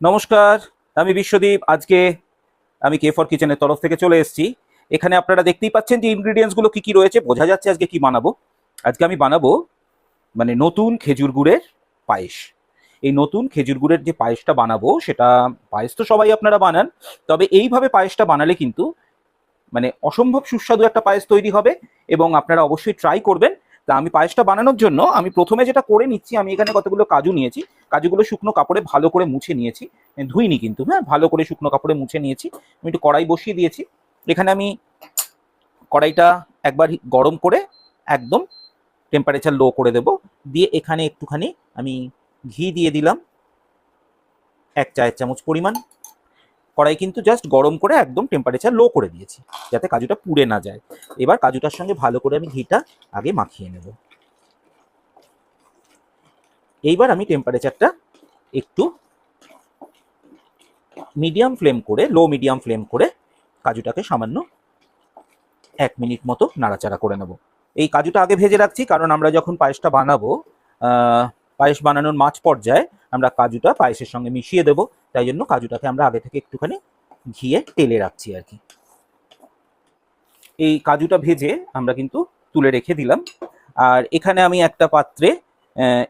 নমস্কার, আমি বিশ্বদীপ। আজকে আমি কে ফর কিচেনের তরফ থেকে চলে এসেছি। এখানে আপনারা দেখতেই পাচ্ছেন যে ইনগ্রিডিয়েন্টসগুলো কি কি রয়েছে, বোঝা যাচ্ছে আজকে কি বানাবো। আজকে আমি বানাবো মানে নতুন খেজুর গুড়ের পায়েস। এই নতুন খেজুর গুড়ের যে পায়েসটা বানাবো, সেটা পায়েস তো সবাই আপনারা বানান, তবে এইভাবে পায়েসটা বানালে কিন্তু মানে অসম্ভব সুস্বাদু একটা পায়েস তৈরি হবে এবং আপনারা অবশ্যই ট্রাই করবেন। তা আমি পায়েসটা বানানোর জন্য আমি প্রথমে যেটা করে নিচ্ছি, আমি এখানে কতগুলো কাজু নিয়েছি কাজুগুলো শুকনো কাপড়ে ভালো করে মুছে নিয়েছি। ধুইনি কিন্তু হ্যাঁ ভালো করে শুকনো কাপড়ে মুছে নিয়েছি। আমি একটু কড়াই বসিয়ে দিয়েছি। এখানে আমি কড়াইটা একবার গরম করে একদম টেম্পারেচার লো করে দেব। দিয়ে এখানে একটুখানি আমি ঘি দিয়ে দিলাম। এক চায়ের চামচ পরিমাণ। কড়াই কিন্তু জাস্ট গরম করে একদম টেম্পারেচার লো করে দিয়েছি, যাতে কাজুটা পুড়ে না যায়। এবার কাজুটার সঙ্গে ভালো করে আমি ঘিটা আগে মাখিয়ে নেব। এইবার আমি টেম্পারেচারটা একটু মিডিয়াম ফ্লেম করে লো মিডিয়াম ফ্লেম করে কাজুটাকে সামান্য এক মিনিট মতো নাড়াচাড়া করে নেব। এই কাজুটা আগে ভেজে রাখছি, কারণ আমরা যখন পায়েসটা বানাবো পায়েস বানানোর মাঝ পর্যায়ে আমরা কাজুটা পায়েসের সঙ্গে মিশিয়ে দেব, তাই জন্য কাজুটাকে আমরা আগে থেকে একটুখানি ঘিয়ে তেলে রাখছি আর কি। এই কাজুটা ভেজে আমরা কিন্তু তুলে রেখে দিলাম। আর এখানে আমি একটা পাত্রে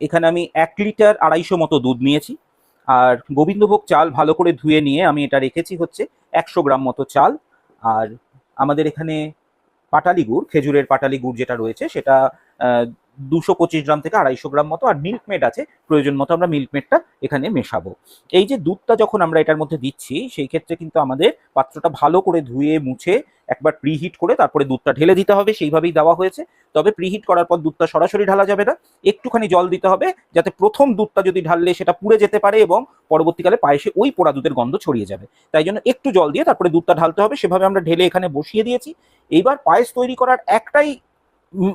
এখানে আমি এক লিটার আড়াইশো মতো দুধ নিয়েছি। আর গোবিন্দভোগ চাল ভালো করে ধুয়ে নিয়ে আমি এটা রেখেছি হচ্ছে একশো গ্রাম মতো চাল। আর আমাদের এখানে পাটালি গুড়, খেজুরের পাটালি গুড় যেটা রয়েছে, সেটা দুশো পঁচিশ গ্রাম থেকে আড়াইশো গ্রাম মতো। আর মিল্কমেড আছে, প্রয়োজন মতো আমরা মিল্কমেডটা এখানে মেশাবো। এই যে দুধটা যখন আমরা এটার মধ্যে দিচ্ছি, সেই ক্ষেত্রে কিন্তু আমাদের পাত্রটা ভালো করে ধুয়ে, মুছে একবার প্রিহিট করে তারপরে দুধটা ঢেলে দিতে হবে, সেইভাবেই দেওয়া হয়েছে। তবে প্রিহিট করার পর দুধটা সরাসরি ঢালা যাবে না। একটুখানি জল দিতে হবে, যাতে প্রথম দুধটা যদি ঢাললে সেটা পুড়ে যেতে পারে এবং পরবর্তীকালে পায়েসে ওই পোড়া দুধের গন্ধ ছড়িয়ে যাবে। তাই জন্য একটু জল দিয়ে তারপরে দুধটা ঢালতে হবে। সেভাবে আমরা ঢেলে এখানে বসিয়ে দিয়েছি। এইবার পায়েস তৈরি করার একটাই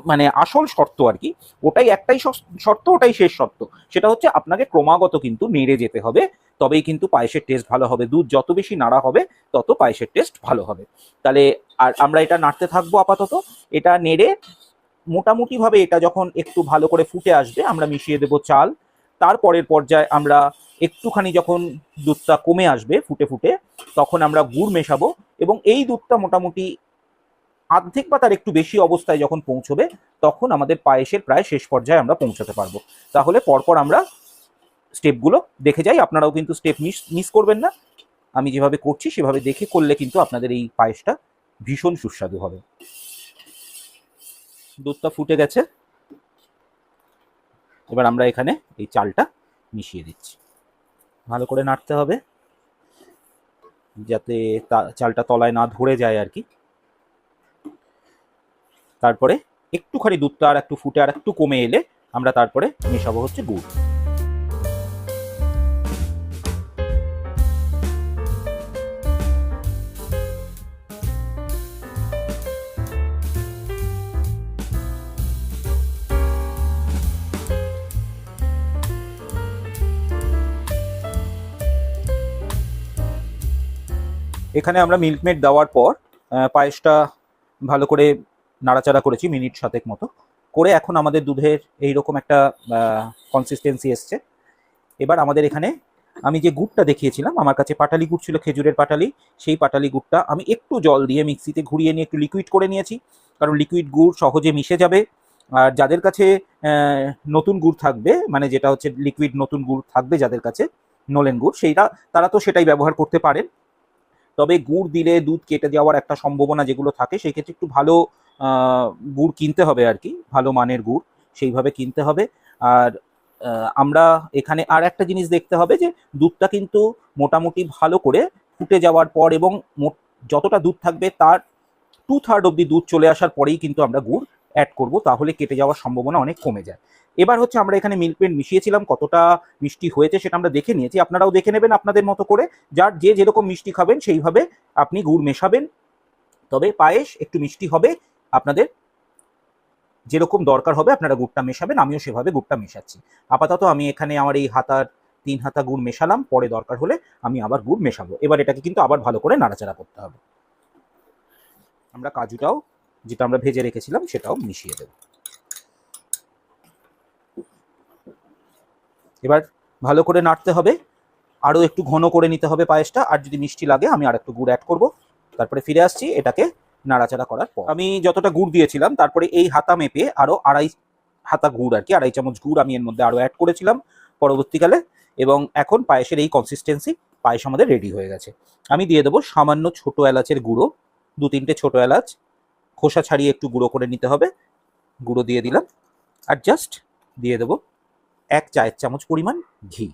মানে আসল শর্ত আর কি, ওটাই একটাই শর্ত, ওটাই শেষ শর্ত। সেটা হচ্ছে আপনাকে ক্রমাগত কিন্তু নেড়ে যেতে হবে, তবেই কিন্তু পায়েসের টেস্ট ভালো হবে। দুধ যত বেশি নাড়া হবে, তত পায়েসের টেস্ট ভালো হবে। তাহলে আর আমরা এটা নাড়তে থাকব আপাতত। এটা নেড়ে মোটামুটিভাবে এটা যখন একটু ভালো করে ফুটে আসবে, আমরা মিশিয়ে দেব চাল। তারপরের পর্যায়ে আমরা একটুখানি যখন দুধটা কমে আসবে, ফুটে ফুটে, তখন আমরা গুড় মেশাবো এবং এই দুধটা মোটামুটি অর্ধেক বা তার একটু বেশি অবস্থায় যখন পৌঁছবে, তখন আমাদের পায়েসের প্রায় শেষ পর্যায়ে আমরা পৌঁছাতে পারব। তাহলে পরপর আমরা স্টেপগুলো দেখে যাই। আপনারাও কিন্তু স্টেপ মিস মিস করবেন না। আমি যেভাবে করছি, সেভাবে দেখে করলে কিন্তু আপনাদের এই পায়েসটা ভীষণ সুস্বাদু হবে। দুধটা ফুটে গেছে। এবার আমরা এখানে এই চালটা মিশিয়ে দিচ্ছি। ভালো করে নাড়তে হবে। যাতে চালটা তলায় না ধরে যায় আর কি। তারপরে একটুখানি দুধটা আর একটু ফুটে আর একটু কমে এলে আমরা তারপরে মেশাবো হচ্ছে গুড়। এখানে আমরা মিল্কমেড দেওয়ার পর পায়েসটা ভালো করে নাড়াচাড়া করেছি মিনিট সাতেক মতো। করে এখন আমাদের দুধের এইরকম একটা কনসিস্টেন্সি এসছে। এবার আমাদের এখানে আমি যে গুড়টা দেখিয়েছিলাম, আমার কাছে পাটালি গুড় ছিল, খেজুরের পাটালি। সেই পাটালি গুড়টা আমি একটু জল দিয়ে মিক্সিতে ঘুরিয়ে নিয়ে একটু লিকুইড করে নিয়েছি। কারণ লিকুইড গুড় সহজে মিশে যাবে। আর যাদের কাছে নতুন গুড় থাকবে মানে যেটা হচ্ছে লিকুইড নতুন গুড় থাকবে যাদের কাছে, নলেন গুড় সেইটা তারা তো সেটাই ব্যবহার করতে পারেন। তবে গুড় দিলে দুধ কেটে যাওয়ার একটা সম্ভাবনা যেগুলো থাকে, সেই ক্ষেত্রে একটু ভালো গুড় কিনতে হবে আর কি, ভালো মানের গুড়, সেইভাবে কিনতে হবে। আর আমরা এখানে আর একটা জিনিস দেখতে হবে যে, দুধটা কিন্তু মোটামুটি ভালো করে ফুটে যাওয়ার পর এবং যতটা দুধ থাকবে তার টু থার্ড অব্দি দুধ চলে আসার পরেই কিন্তু আমরা গুড় অ্যাড করব, তাহলে কেটে যাওয়ার সম্ভাবনা অনেক কমে যায়। এবার হচ্ছে আমরা এখানে মিল্কমেড মিশিয়েছিলাম, কতটা মিষ্টি হয়েছে সেটা আমরা দেখে নিয়েছি। আপনারাও দেখে নেবেন আপনাদের মতো করে, যার যে যেরকম মিষ্টি খাবেন সেইভাবে আপনি গুড় মেশাবেন। তবে পায়েস একটু মিষ্টি হবে আপনাদের যেরকম দরকার হবে আপনারা গুড়টা মেশাবেন, আমিও সেভাবে গুড়টা মেশাচ্ছি। আপাতত আমি এখানে আমার এই হাতার তিন হাতা গুড় মেশালাম, পরে দরকার হলে আমি আবার গুড় মেশাবো। এবার এটাকে কিন্তু আবার ভালো করে নাড়াচাড়া করতে হবে। আমরা কাজুটাও যেটা আমরা ভেজে রেখেছিলাম সেটাও মিশিয়ে দেব। এবার ভালো করে নাড়তে হবে। আরও একটু ঘন করে নিতে হবে পায়েসটা, আর যদি মিষ্টি লাগে আমি আর একটু গুড় অ্যাড করব। তারপরে ফিরে আসছি, এটাকে নাড়াচাড়া করার পর। আমি যতটা গুড় দিয়েছিলাম, তারপরে এই হাতা মেপে আরও আড়াই হাতা গুড় আর কি, আড়াই চামচ গুড় আমি এর মধ্যে আরও অ্যাড করেছিলাম পরবর্তীকালে এবং এখন পায়েসের এই কনসিস্টেন্সি পায়েস আমাদের রেডি হয়ে গেছে। আমি দিয়ে দেবো সামান্য ছোট এলাচের গুঁড়ো, দু তিনটে ছোট এলাচ, খোসা ছাড়িয়ে একটু গুঁড়ো করে নিতে হবে, গুঁড়ো দিয়ে দিলাম, আর জাস্ট দিয়ে দেবো এক চায়ের চামচ পরিমাণ ঘি।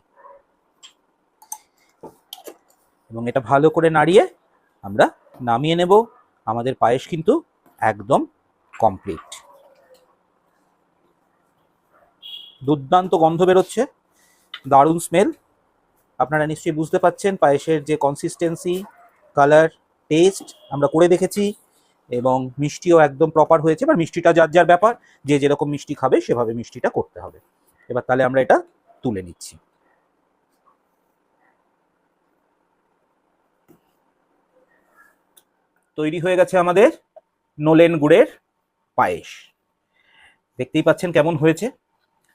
এবং এটা ভালো করে নাড়িয়ে আমরা নামিয়ে নেব। আমাদের পায়েস কিন্তু একদম কমপ্লিট দুর্দান্ত গন্ধ বেরোচ্ছে, দারুণ স্মেল আপনারা নিশ্চয়ই বুঝতে পাচ্ছেন পায়েসের যে কনসিস্টেন্সি কালার টেস্ট আমরা করে দেখেছি এবং মিষ্টিও একদম প্রপার হয়েছে, এবার মিষ্টিটা যার যার ব্যাপার, যে যেরকম মিষ্টি খাবে সেভাবে মিষ্টিটা করতে হবে। এবার তাহলে আমরা এটা তুলে নিচ্ছি। তৈরি হয়ে গেছে আমাদের নোলেন গুড়ের পায়েস। দেখতেই পাচ্ছেন কেমন হয়েছে।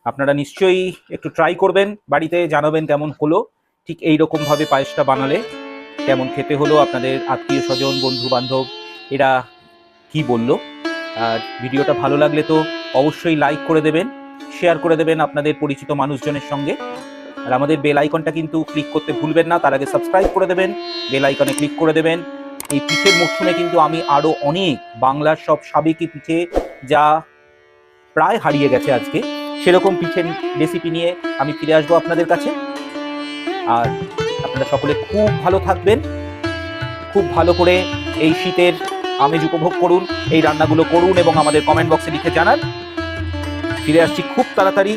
আপনারা নিশ্চয়ই একটু ট্রাই করবেন, বাড়িতে জানাবেন কেমন হলো, ঠিক এই রকমভাবে পায়েসটা বানালে কেমন খেতে হলো আপনাদের আত্মীয় স্বজন বন্ধু বান্ধব এরা কি বলল। আর ভিডিওটা ভালো লাগলে তো অবশ্যই লাইক করে দেবেন শেয়ার করে দেবেন আপনাদের পরিচিত মানুষজনের সঙ্গে। আর আমাদের বেল আইকনটা কিন্তু ক্লিক করতে ভুলবেন না, তার আগে সাবস্ক্রাইব করে দেবেন বেল আইকনে ক্লিক করে দেবেন এই পিঠের মরশুমে কিন্তু আমি আরও অনেক বাংলার সব সাবেকি পিঠে যা প্রায় হারিয়ে গেছে আজকে, সেরকম পিঠের রেসিপি নিয়ে আমি ফিরে আসব আপনাদের কাছে। আর আপনারা সকলে খুব ভালো থাকবেন, খুব ভালো করে এই শীতের আমেজ উপভোগ করুন, এই রান্নাগুলো করুন এবং আমাদের কমেন্ট বক্সে লিখে জানান। ফিরে আসছি খুব তাড়াতাড়ি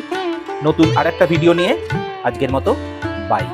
নতুন আরেকটা ভিডিও নিয়ে। আজকের মতো বাই